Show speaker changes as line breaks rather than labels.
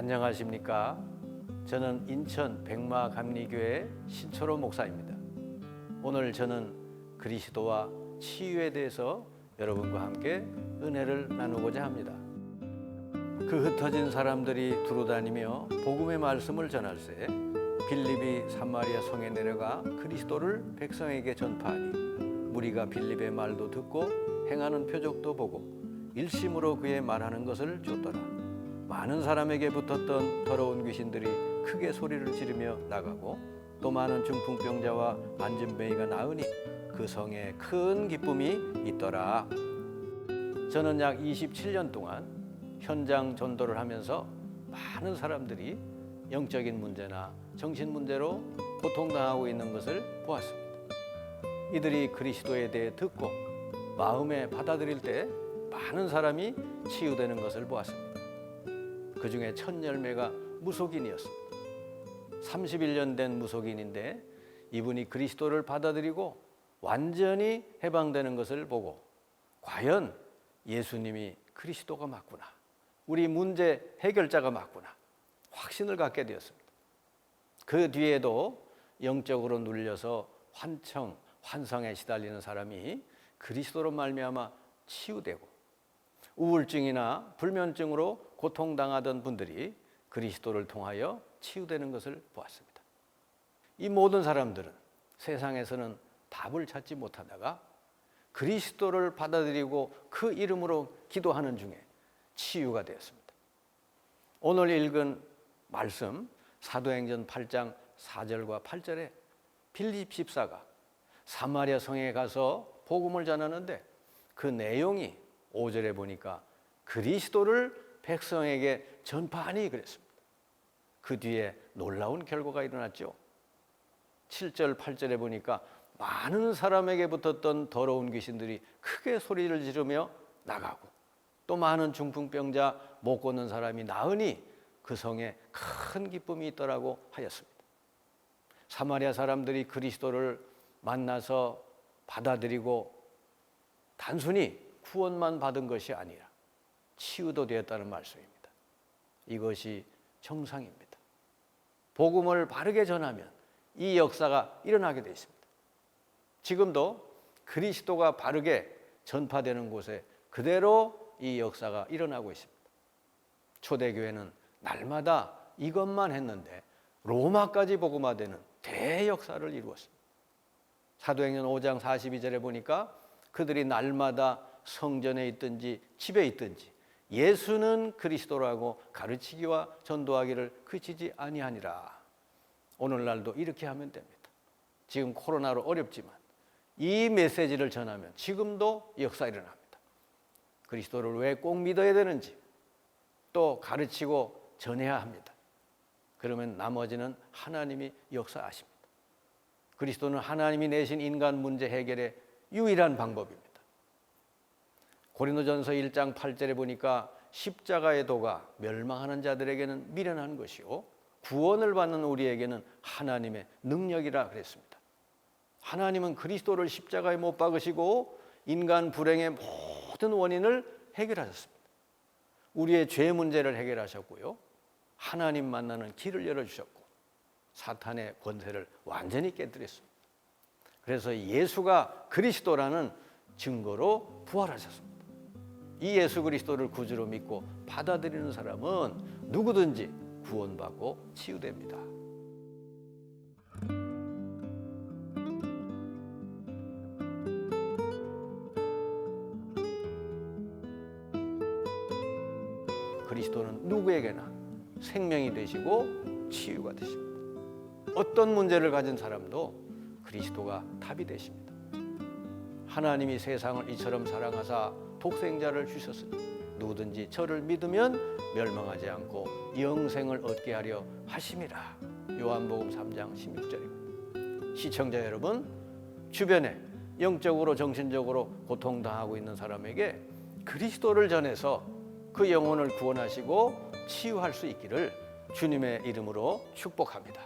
안녕하십니까? 저는 인천 백마 감리교회 신초로 목사입니다. 오늘 저는 그리스도와 치유에 대해서 여러분과 함께 은혜를 나누고자 합니다. 그 흩어진 사람들이 두루다니며 복음의 말씀을 전할세 빌립이 사마리아 성에 내려가 그리스도를 백성에게 전파하니 무리가 빌립의 말도 듣고 행하는 표적도 보고 일심으로 그의 말하는 것을 쫓더라. 많은 사람에게 붙었던 더러운 귀신들이 크게 소리를 지르며 나가고 또 많은 중풍병자와 안진뱅이가 나으니 그 성에 큰 기쁨이 있더라. 저는 약 27년 동안 현장 전도를 하면서 많은 사람들이 영적인 문제나 정신 문제로 고통당하고 있는 것을 보았습니다. 이들이 그리스도에 대해 듣고 마음에 받아들일 때 많은 사람이 치유되는 것을 보았습니다. 그 중에 첫 열매가 무속인이었습니다. 31년 된 무속인인데 이분이 그리스도를 받아들이고 완전히 해방되는 것을 보고 과연 예수님이 그리스도가 맞구나. 우리 문제 해결자가 맞구나. 확신을 갖게 되었습니다. 그 뒤에도 영적으로 눌려서 환청, 환상에 시달리는 사람이 그리스도로 말미암아 치유되고 우울증이나 불면증으로 고통당하던 분들이 그리스도를 통하여 치유되는 것을 보았습니다. 이 모든 사람들은 세상에서는 답을 찾지 못하다가 그리스도를 받아들이고 그 이름으로 기도하는 중에 치유가 되었습니다. 오늘 읽은 말씀 사도행전 8장 4절과 8절에 빌립 집사가 사마리아 성에 가서 복음을 전하는데 그 내용이 5절에 보니까 그리스도를 백성에게 전파하니 그랬습니다. 그 뒤에 놀라운 결과가 일어났죠. 7절, 8절에 보니까 많은 사람에게 붙었던 더러운 귀신들이 크게 소리를 지르며 나가고 또 많은 중풍병자 못 걷는 사람이 나으니 그 성에 큰 기쁨이 있더라고 하였습니다. 사마리아 사람들이 그리스도를 만나서 받아들이고 단순히 구원만 받은 것이 아니라 치유도 되었다는 말씀입니다. 이것이 정상입니다. 복음을 바르게 전하면 이 역사가 일어나게 되어 있습니다. 지금도 그리스도가 바르게 전파되는 곳에 그대로 이 역사가 일어나고 있습니다. 초대교회는 날마다 이것만 했는데 로마까지 복음화되는 대역사를 이루었습니다. 사도행전 5장 42절에 보니까 그들이 날마다 성전에 있든지 집에 있든지 예수는 그리스도라고 가르치기와 전도하기를 그치지 아니하니라. 오늘날도 이렇게 하면 됩니다. 지금 코로나로 어렵지만 이 메시지를 전하면 지금도 역사 일어납니다. 그리스도를 왜 꼭 믿어야 되는지 또 가르치고 전해야 합니다. 그러면 나머지는 하나님이 역사하십니다. 그리스도는 하나님이 내신 인간 문제 해결의 유일한 방법입니다. 고린도전서 1장 8절에 보니까 십자가의 도가 멸망하는 자들에게는 미련한 것이요 구원을 받는 우리에게는 하나님의 능력이라 그랬습니다. 하나님은 그리스도를 십자가에 못 박으시고 인간 불행의 모든 원인을 해결하셨습니다. 우리의 죄 문제를 해결하셨고요. 하나님 만나는 길을 열어주셨고 사탄의 권세를 완전히 깨뜨렸습니다. 그래서 예수가 그리스도라는 증거로 부활하셨습니다. 이 예수 그리스도를 구주로 믿고 받아들이는 사람은 누구든지 구원받고 치유됩니다. 그리스도는 누구에게나 생명이 되시고 치유가 되십니다. 어떤 문제를 가진 사람도 그리스도가 답이 되십니다. 하나님이 세상을 이처럼 사랑하사 독생자를 주셨으니 누구든지 저를 믿으면 멸망하지 않고 영생을 얻게 하려 하심이라. 요한복음 3장 16절입니다. 시청자 여러분, 주변에 영적으로 정신적으로 고통당하고 있는 사람에게 그리스도를 전해서 그 영혼을 구원하시고 치유할 수 있기를 주님의 이름으로 축복합니다.